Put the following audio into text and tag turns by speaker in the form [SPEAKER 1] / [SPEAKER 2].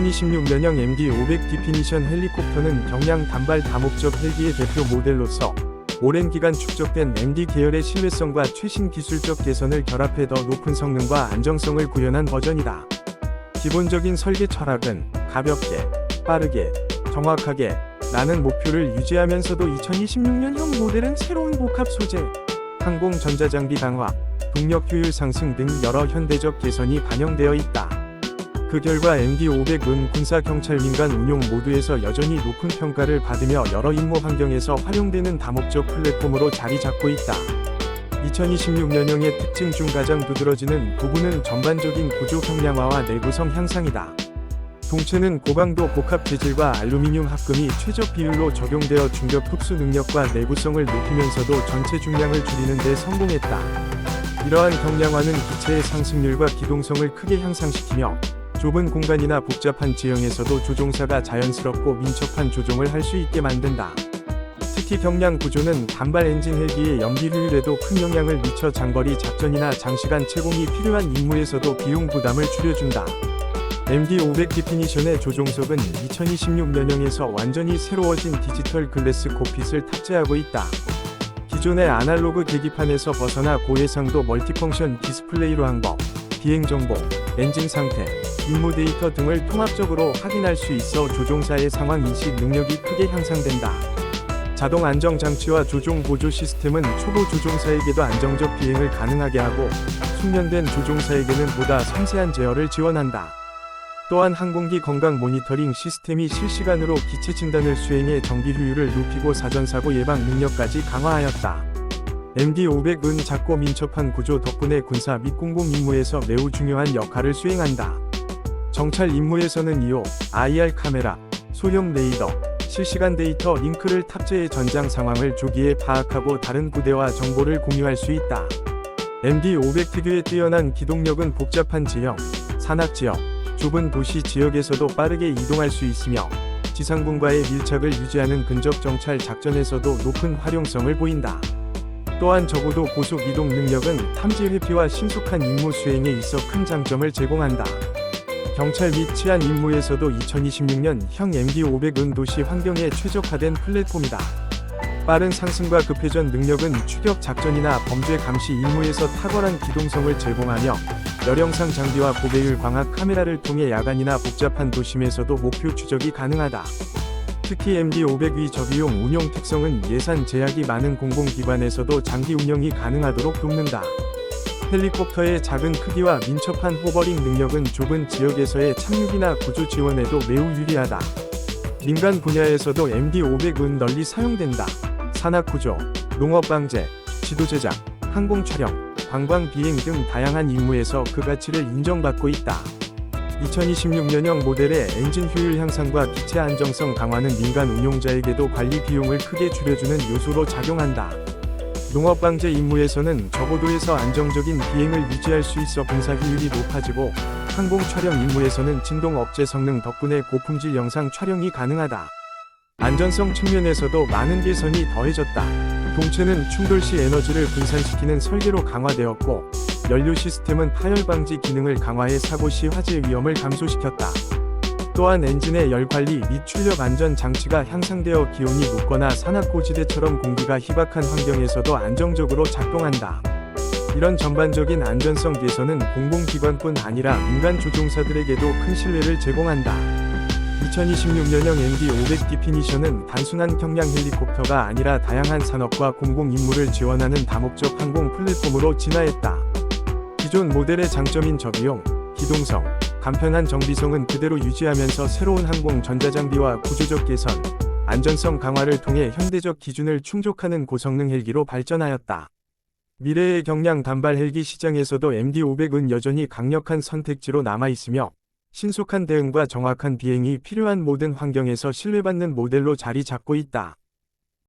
[SPEAKER 1] 2026년형 MD-500 디피니션 헬리콥터는 경량 단발 다목적 헬기의 대표 모델로서 오랜 기간 축적된 MD 계열의 신뢰성과 최신 기술적 개선을 결합해 더 높은 성능과 안정성을 구현한 버전이다. 기본적인 설계 철학은 가볍게, 빠르게, 정확하게 라는 목표를 유지하면서도 2026년형 모델은 새로운 복합 소재, 항공 전자장비 강화, 동력 효율 상승 등 여러 현대적 개선이 반영되어 있다. 그 결과 MD-500은 군사 경찰 민간 운용 모두에서 여전히 높은 평가를 받으며 여러 임무 환경에서 활용되는 다목적 플랫폼으로 자리 잡고 있다. 2026년형의 특징 중 가장 두드러지는 부분은 전반적인 구조 평량화와 내구성 향상이다. 동체는 고강도 복합 재질과 알루미늄 합금이 최적 비율로 적용되어 중력 흡수 능력과 내구성을 높이면서도 전체 중량을 줄이는 데 성공했다. 이러한 경량화는 기체의 상승률과 기동성을 크게 향상시키며 좁은 공간이나 복잡한 지형에서도 조종사가 자연스럽고 민첩한 조종을 할 수 있게 만든다. 특히 경량 구조는 단발 엔진 헬기의 연비 효율에도 큰 영향을 미쳐 장거리 작전이나 장시간 채공이 필요한 임무에서도 비용 부담을 줄여준다. MD500 디피니션의 조종석은 2026년형에서 완전히 새로워진 디지털 글래스 코핏을 탑재하고 있다. 기존의 아날로그 계기판에서 벗어나 고해상도 멀티펑션 디스플레이로 항법, 비행 정보, 엔진 상태, 임무 데이터 등을 통합적으로 확인할 수 있어 조종사의 상황 인식 능력이 크게 향상된다. 자동 안정 장치와 조종 보조 시스템은 초보 조종사에게도 안정적 비행을 가능하게 하고 숙련된 조종사에게는 보다 섬세한 제어를 지원한다. 또한 항공기 건강 모니터링 시스템이 실시간으로 기체 진단을 수행해 정비 효율을 높이고 사전 사고 예방 능력까지 강화하였다. MD-500은 작고 민첩한 구조 덕분에 군사 및 공공 임무에서 매우 중요한 역할을 수행한다. 정찰 임무에서는 이오, IR 카메라, 소형 레이더, 실시간 데이터 링크를 탑재해 전장 상황을 조기에 파악하고 다른 부대와 정보를 공유할 수 있다. MD-500 특유의 뛰어난 기동력은 복잡한 지형, 산악 지역, 좁은 도시 지역에서도 빠르게 이동할 수 있으며 지상군과의 밀착을 유지하는 근접 정찰 작전에서도 높은 활용성을 보인다. 또한 적어도 고속 이동 능력은 탐지 회피와 신속한 임무 수행에 있어 큰 장점을 제공한다. 경찰 및 치안 임무에서도 2026년 형 MD-500은 도시 환경에 최적화된 플랫폼이다. 빠른 상승과 급회전 능력은 추격 작전이나 범죄 감시 임무에서 탁월한 기동성을 제공하며 열영상 장비와 고배율 광학 카메라를 통해 야간이나 복잡한 도심에서도 목표 추적이 가능하다. 특히 MD-500의 저비용 운용 특성은 예산 제약이 많은 공공기관에서도 장기 운영이 가능하도록 돕는다. 헬리콥터의 작은 크기와 민첩한 호버링 능력은 좁은 지역에서의 착륙이나 구조 지원에도 매우 유리하다. 민간 분야에서도 MD-500은 널리 사용된다. 산악 구조, 농업 방제, 지도 제작, 항공 촬영, 관광 비행 등 다양한 임무에서 그 가치를 인정받고 있다. 2026년형 모델의 엔진 효율 향상과 기체 안정성 강화는 민간 운용자에게도 관리 비용을 크게 줄여주는 요소로 작용한다. 농업 방제 임무에서는 저고도에서 안정적인 비행을 유지할 수 있어 분사 효율이 높아지고 항공 촬영 임무에서는 진동 억제 성능 덕분에 고품질 영상 촬영이 가능하다. 안전성 측면에서도 많은 개선이 더해졌다. 동체는 충돌 시 에너지를 분산시키는 설계로 강화되었고 연료 시스템은 파열 방지 기능을 강화해 사고 시 화재 위험을 감소시켰다. 또한 엔진의 열 관리 및 출력 안전 장치가 향상되어 기온이 높거나 산악고지대처럼 공기가 희박한 환경에서도 안정적으로 작동한다. 이런 전반적인 안전성 개선은 공공기관뿐 아니라 민간 조종사들에게도 큰 신뢰를 제공한다. 2026년형 MD-500 디피니션은 단순한 경량 헬리콥터가 아니라 다양한 산업과 공공 임무를 지원하는 다목적 항공 플랫폼으로 진화했다. 기존 모델의 장점인 저비용, 기동성, 간편한 정비성은 그대로 유지하면서 새로운 항공 전자장비와 구조적 개선, 안전성 강화를 통해 현대적 기준을 충족하는 고성능 헬기로 발전하였다. 미래의 경량 단발 헬기 시장에서도 MD-500은 여전히 강력한 선택지로 남아있으며 신속한 대응과 정확한 비행이 필요한 모든 환경에서 신뢰받는 모델로 자리 잡고 있다.